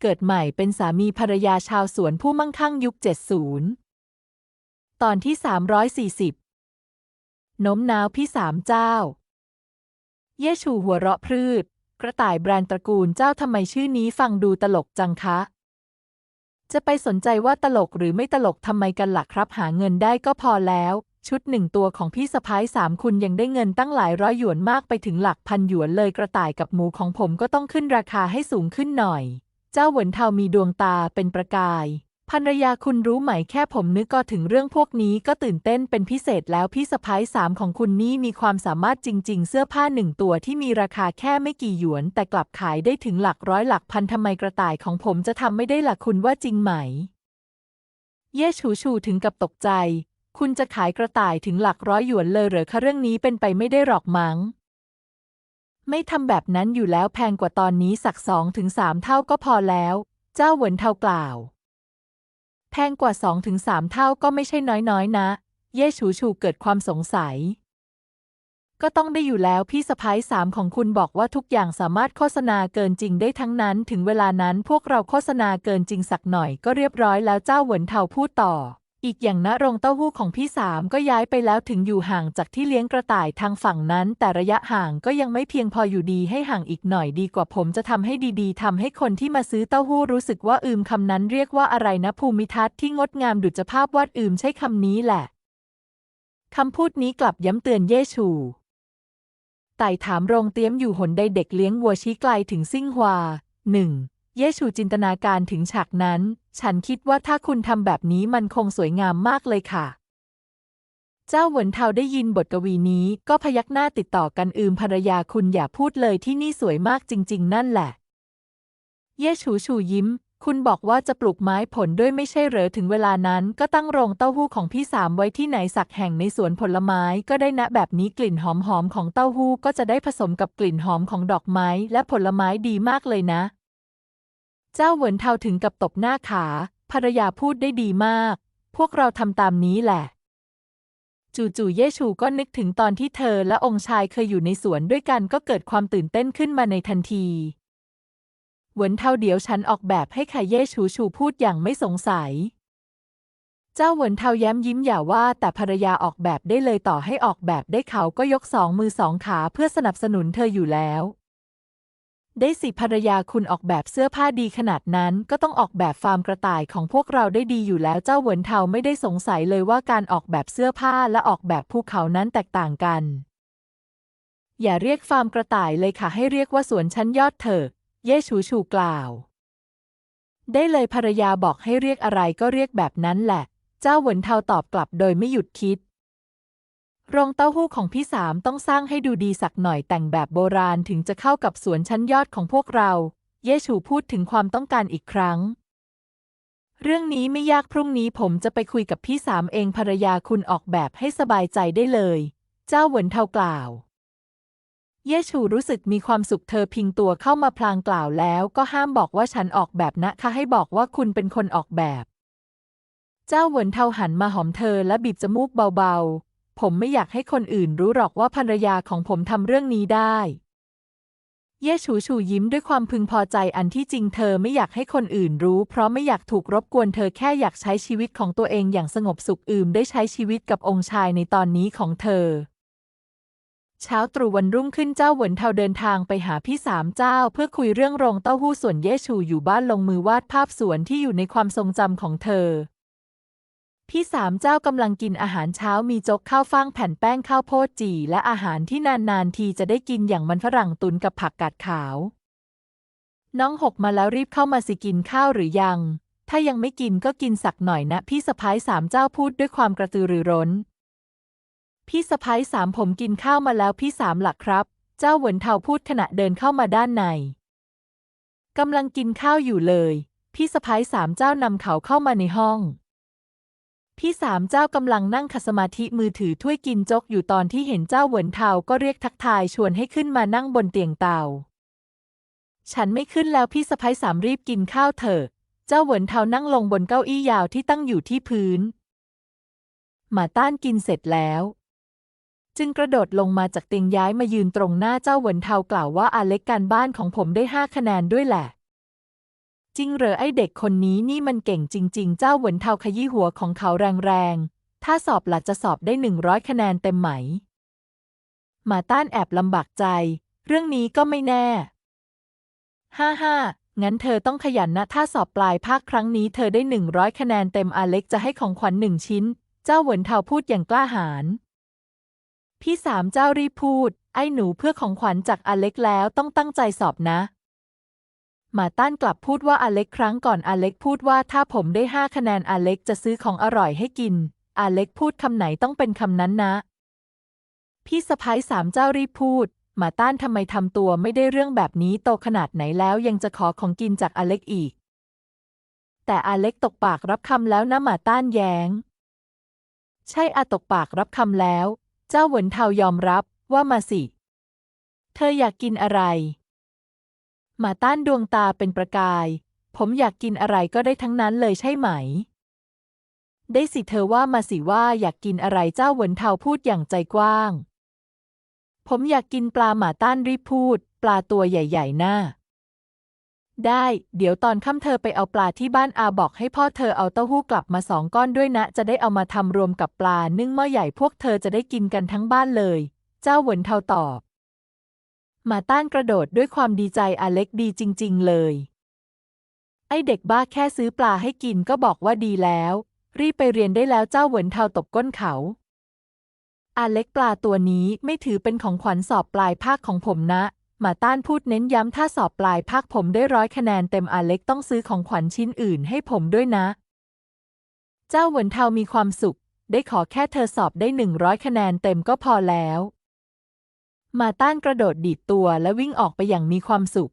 เกิดใหม่เป็นสามีภรรยาชาวสวนผู้มั่งคั่งยุค 70 ตอนที่ 340 น้มน้าวพี่สามเจ้า เย่ชูหัวเราะพรืด กระต่ายแบรนด์ตระกูลเจ้าทำไมชื่อนี้ฟังดูตลกจังคะ จะไปสนใจว่าตลกหรือไม่ตลกทำไมกันล่ะครับ หาเงินได้ก็พอแล้ว ชุดหนึ่งตัวของพี่สะพ้ายสามคุณยังได้เงินตั้งหลายร้อยหยวนมากไปถึงหลักพันหยวนเลยกระต่ายกับหมูของผมก็ต้องขึ้นราคาให้สูงขึ้นหน่อย เจ้าเหวินเทามีดวงตาเป็นประกาย ภรรยาคุณรู้ไหมแค่ผมนึกก็ถึงเรื่องพวกนี้ก็ตื่นเต้นเป็นพิเศษแล้วพี่สะพ้ายสามของคุณนี่มีความสามารถจริง ๆ เสื้อผ้าหนึ่งตัวที่มีราคาแค่ไม่กี่หยวน แต่กลับขายได้ถึงหลักร้อยหลักพันทำไมกระต่ายของผมจะทำไม่ได้ล่ะคุณว่าจริงไหม เย่ฉูชูถึงกับตกใจ คุณจะขายกระต่ายถึงหลักร้อยหยวนเลยเหรอคะเรื่องนี้เป็นไปไม่ได้หรอกมั้ง ไม่ทำแบบนั้นอยู่แล้วแพงกว่าตอนนี้สักสองถึงสามเท่าก็พอแล้ว เจ้าเหวินเทากล่าว แพงกว่าสองถึงสามเท่าก็ไม่ใช่น้อยๆนะ เย่ฉูชูเกิดความสงสัย ก็ต้องได้อยู่แล้วพี่สะพ้ายสามของคุณบอกว่าทุกอย่างสามารถโฆษณาเกินจริงได้ทั้งนั้น ถึงเวลานั้นพวกเราโฆษณาเกินจริงสักหน่อยก็เรียบร้อยแล้วเจ้าเหวินเทาพูดต่อ อีกอย่างนะโรงเต้าหู้ของพี่สามก็ย้ายไปแล้วถึงอยู่ห่างจากที่เลี้ยงกระต่ายทางฝั่งนั้น แต่ระยะห่างก็ยังไม่เพียงพออยู่ดีให้ห่างอีกหน่อยดีกว่าผมจะทำให้ดีๆทำให้คนที่มาซื้อเต้าหู้รู้สึกว่าอืมคำนั้นเรียกว่าอะไรนะภูมิทัศน์ที่งดงามดุจภาพวาดอืมใช่คำนี้แหละคำพูดนี้กลับย้ำเตือนเย่ชูไต่ถามโรงเตี้ยมอยู่หนใดเด็กเลี้ยงวัวชี้ไกลถึงซิ่งฮวาหนึ่ง เยชูจินตนาการถึงฉากนั้น ฉันคิดว่าถ้าคุณทำแบบนี้มันคงสวยงามมากเลยค่ะ เจ้าเหวินเทาได้ยินบทกวีนี้ก็พยักหน้าติดต่อกันอืมภรรยาคุณอย่าพูดเลยที่นี่สวยมากจริง ๆ นั่นแหละ เยชูชูยิ้ม คุณบอกว่าจะปลูกไม้ผลด้วยไม่ใช่เหรอถึงเวลานั้น ก็ตั้งโรงเต้าหู้ของพี่สามไว้ที่ไหนสักแห่งในสวนผลไม้ก็ได้นะแบบนี้กลิ่นหอมๆของเต้าหู้ก็จะได้ผสมกับกลิ่นหอมของดอกไม้และผลไม้ดีมากเลยนะ เจ้าเหวินเทาถึงกับตบหน้าขา ภรรยาพูดได้ดีมาก พวกเราทำตามนี้แหละ จู่ๆเย่ชูก็นึกถึงตอนที่เธอและองค์ชายเคยอยู่ในสวนด้วยกันก็เกิดความตื่นเต้นขึ้นมาในทันที เหวินเทาเดี๋ยวฉันออกแบบให้ค่ะเย่ชูชูพูดอย่างไม่สงสัย เจ้าเหวินเทาแย้มยิ้มอย่าว่า แต่ภรรยาออกแบบได้เลยต่อให้ออกแบบได้เขาก็ยกสองมือสองขาเพื่อสนับสนุนเธออยู่แล้ว ได้สิภรรยาคุณออกแบบเสื้อผ้าดีขนาดนั้น ก็ต้องออกแบบฟาร์มกระต่ายของพวกเราได้ดีอยู่แล้วเจ้าเหวินเทาไม่ได้สงสัยเลยว่าการออกแบบเสื้อผ้าและออกแบบภูเขานั้นแตกต่างกัน อย่าเรียกฟาร์มกระต่ายเลยค่ะให้เรียกว่าสวนชั้นยอดเถอะเย่ชูชูกล่าว ได้เลยภรรยาบอกให้เรียกอะไรก็เรียกแบบนั้นแหละ เจ้าเหวินเทาตอบกลับโดยไม่หยุดคิด โรงเต้าหู้ของพี่สามต้องสร้างให้ดูดีสักหน่อยแต่งแบบโบราณถึงจะเข้ากับสวนชั้นยอดของพวกเรา เยชูพูดถึงความต้องการอีกครั้ง เรื่องนี้ไม่ยากพรุ่งนี้ผมจะไปคุยกับพี่สามเองภรรยาคุณออกแบบให้สบายใจได้เลย เจ้าเหวินเทากล่าว เยชูรู้สึกมีความสุขเธอพิงตัวเข้ามาพลางกล่าวแล้วก็ห้ามบอกว่าฉันออกแบบนะคะให้บอกว่าคุณเป็นคนออกแบบ เจ้าเหวินเทาหันมาหอมเธอและบีบจมูกเบาๆ ผมไม่อยากให้คนอื่นรู้หรอกว่าภรรยาของผมทำเรื่องนี้ได้ เย่ชูชูยิ้มด้วยความพึงพอใจอันที่จริงเธอไม่อยากให้คนอื่นรู้ เพราะไม่อยากถูกรบกวนเธอแค่อยากใช้ชีวิตของตัวเองอย่างสงบสุขอื่มได้ใช้ชีวิตกับองค์ชายในตอนนี้ของเธอเช้าตรู่วันรุ่งขึ้นเจ้าหวนเทาเดินทางไปหาพี่สามเจ้า เพื่อคุยเรื่องโรงเต้าหู้ส่วนเย่ชูอยู่บ้านลงมือวาดภาพสวนที่อยู่ในความทรงจำของเธอ พี่สามเจ้ากำลังกินอาหารเช้ามีจกข้าวฟ่างแผ่นแป้งข้าวโพดจี่ และอาหารที่นานๆทีจะได้กินอย่างมันฝรั่งตุนกับผักกาดขาว น้องหกมาแล้วรีบเข้ามาสิกินข้าวหรือยัง ถ้ายังไม่กินก็กินสักหน่อยนะ พี่สะพ้ายสามเจ้าพูดด้วยความกระตือรือร้น พี่สะพ้ายสามผมกินข้าวมาแล้วพี่สามหลักครับ เจ้าเหวินเทาพูดขณะเดินเข้ามาด้านในกำลังกินข้าวอยู่เลย พี่สะพ้ายสามเจ้านำเขาเข้ามาในห้อง พี่สามเจ้ากำลังนั่งขัดสมาธิมือถือถ้วยกินจกอยู่ตอนที่เห็นเจ้าเหวินเทาก็เรียกทักทายชวนให้ขึ้นมานั่งบนเตียงเตา ฉันไม่ขึ้นแล้วพี่สะพ้ายสามรีบกินข้าวเถอะ เจ้าเหวินเทานั่งลงบนเก้าอี้ยาวที่ตั้งอยู่ที่พื้น หมาต้านกินเสร็จแล้ว จึงกระโดดลงมาจากเตียงย้ายมายืนตรงหน้าเจ้าเหวินเทากล่าวว่าอาเล็กการบ้านของผมได้ห้าคะแนนด้วยแหละ จริงเหรอไอเด็กคนนี้นี่มันเก่งจริง ๆ เจ้าเหวินเทาขยี้หัวของเขาแรงๆ ถ้าสอบหลักจะสอบได้หนึ่งร้อยคะแนนเต็มไหมหมาต้านแอบลำบากใจ เรื่องนี้ก็ไม่แน่ ฮ่าฮ่างั้นเธอต้องขยันนะ ถ้าสอบปลายภาคครั้งนี้เธอได้หนึ่งร้อยคะแนนเต็มอาเล็กจะให้ของขวัญหนึ่งชิ้น เจ้าเหวินเทาพูดอย่างกล้าหาญ พี่สามเจ้ารีบพูด ไอ้หนูเพื่อของขวัญจากอาเล็กแล้วต้องตั้งใจสอบนะ มาต้านกลับพูดว่าอาเล็กครั้งก่อนอาเล็กพูดว่าถ้าผมได้ห้าคะแนนอาเล็กจะซื้อของอร่อยให้กินอาเล็กพูดคำไหนต้องเป็นคำนั้นนะ พี่สะพ้ายสามเจ้ารีบพูด มาต้านทำไมทำตัวไม่ได้เรื่องแบบนี้โตขนาดไหนแล้วยังจะขอของกินจากอาเล็กอีก แต่อาเล็กตกปากรับคำแล้วนะมาต้านแย้ง ใช่อาตกปากรับคำแล้ว เจ้าเหวินเทายอมรับว่ามาสิ เธออยากกินอะไร มาต้านดวงตาเป็นประกาย ผมอยากกินอะไรก็ได้ทั้งนั้นเลยใช่ไหม ได้สิเธอว่ามาสิว่าอยากกินอะไรเจ้าเหวินเทาพูดอย่างใจกว้าง ผมอยากกินปลาหมาต้านรีบพูด ปลาตัวใหญ่ๆหน้า ได้ เดี๋ยวตอนค่ำเธอไปเอาปลาที่บ้านอาบอกให้พ่อเธอเอาเต้าหู้กลับมาสองก้อนด้วยนะ จะได้เอามาทำรวมกับปลานึ่งหม้อใหญ่พวกเธอจะได้กินกันทั้งบ้านเลย เจ้าเหวินเทาตอบ มาต้านกระโดดด้วยความดีใจอาเล็กดีจริง ๆ เลย ไอเด็กบ้าแค่ซื้อปลาให้กินก็บอกว่าดีแล้ว รีบไปเรียนได้แล้วเจ้าเหวินเทาตบก้นเขาอาเล็กปลาตัวนี้ไม่ถือเป็นของขวัญสอบปลายภาคของผมนะหมาต้านพูดเน้นย้ำถ้าสอบปลายภาคผมได้ร้อยคะแนนเต็มอาเล็กต้องซื้อของขวัญชิ้นอื่นให้ผมด้วยนะ เจ้าเหวินเทามีความสุข ได้ขอแค่เธอสอบได้หนึ่งร้อยคะแนนเต็มก็พอแล้ว มาต้านกระโดดดีดตัวและวิ่งออกไปอย่างมีความสุข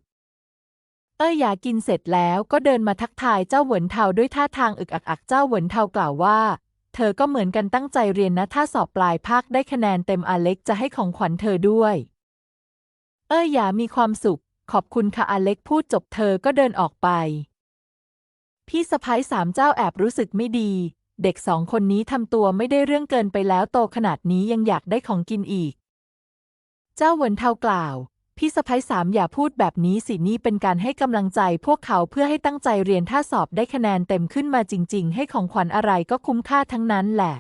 เอ้ยยากินเสร็จแล้วก็เดินมาทักทายเจ้าเหวินเทาด้วยท่าทางอึกอักอักเจ้าเหวินเทากล่าวว่า เธอก็เหมือนกันตั้งใจเรียนนะถ้าสอบปลายภาคได้คะแนนเต็มอาเล็กจะให้ของขวัญเธอด้วย เอ้ยอยามีความสุข ขอบคุณค่ะอาเล็กพูดจบเธอก็เดินออกไป พี่สะพ้ายสามเจ้าแอบรู้สึกไม่ดีเด็กสองคนนี้ทำตัวไม่ได้เรื่องเกินไปแล้วโตขนาดนี้ยังอยากได้ของกินอีก เจ้าเหวินเทากล่าว พี่สะพ้ายสามอย่าพูดแบบนี้สินี่เป็นการให้กำลังใจพวกเขาเพื่อให้ตั้งใจเรียนถ้าสอบได้คะแนนเต็มขึ้นมาจริง ๆ ให้ของขวัญอะไรก็คุ้มค่าทั้งนั้นแหละ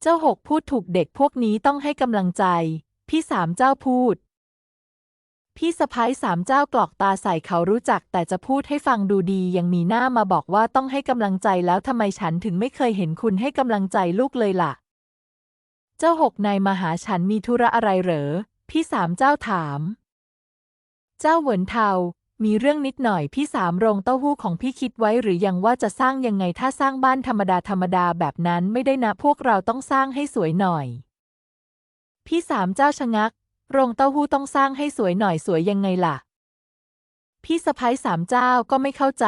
เจ้าหกพูดถูกเด็กพวกนี้ต้องให้กำลังใจ พี่สามเจ้าพูด พี่สะพ้ายสามเจ้ากรอกตาใส่เขารู้จัก แต่จะพูดให้ฟังดูดียังมีหน้ามาบอกว่าต้องให้กำลังใจแล้วทำไมฉันถึงไม่เคยเห็นคุณให้กำลังใจลูกเลยล่ะ เจ้าหกนายมาหาฉันมีธุระอะไรเหรอ พี่สามเจ้าถาม เจ้าเหวินเทา มีเรื่องนิดหน่อยพี่สามโรงเต้าหู้ของพี่คิดไว้หรือยังว่าจะสร้างยังไงถ้าสร้างบ้านธรรมดาธรรมดาแบบนั้นไม่ได้นะพวกเราต้องสร้างให้สวยหน่อย พี่สามเจ้าชะงัก โรงเต้าหู้ต้องสร้างให้สวยหน่อยสวยยังไงล่ะ พี่สะพ้ายสามเจ้าก็ไม่เข้าใจ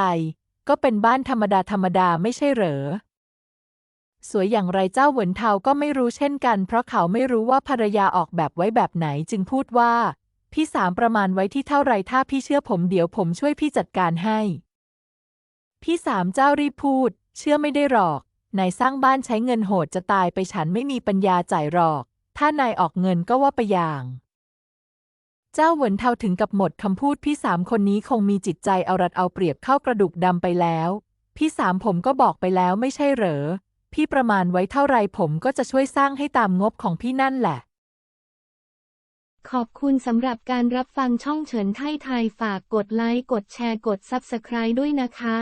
ก็เป็นบ้านธรรมดาธรรมดาไม่ใช่เหรอ สวยอย่างไรเจ้าเหวินเทาก็ไม่รู้เช่นกัน เพราะเขาไม่รู้ว่าภรรยาออกแบบไว้แบบไหนจึงพูดว่า พี่สามประมาณไว้ที่เท่าไรถ้าพี่เชื่อผมเดี๋ยวผมช่วยพี่จัดการให้ พี่สามเจ้ารีบพูด เชื่อไม่ได้หรอก นายสร้างบ้านใช้เงินโหดจะตายไปฉันไม่มีปัญญาจ่ายหรอก ถ้านายออกเงินก็ว่าไปอย่าง เจ้าเหวินเทาถึงกับหมดคำพูดพี่สามคนนี้คงมีจิตใจเอารัดเอาเปรียบเข้ากระดูกดำไปแล้ว พี่สามผมก็บอกไปแล้วไม่ใช่เหรอ พี่ประมาณไว้เท่าไรผมก็จะช่วยสร้างให้ตามงบของพี่นั่นแหละ ขอบคุณสำหรับการรับฟังช่องเฉินไทยไทยฝากกดไลค์ กดแชร์ กด Subscribe ด้วยนะคะ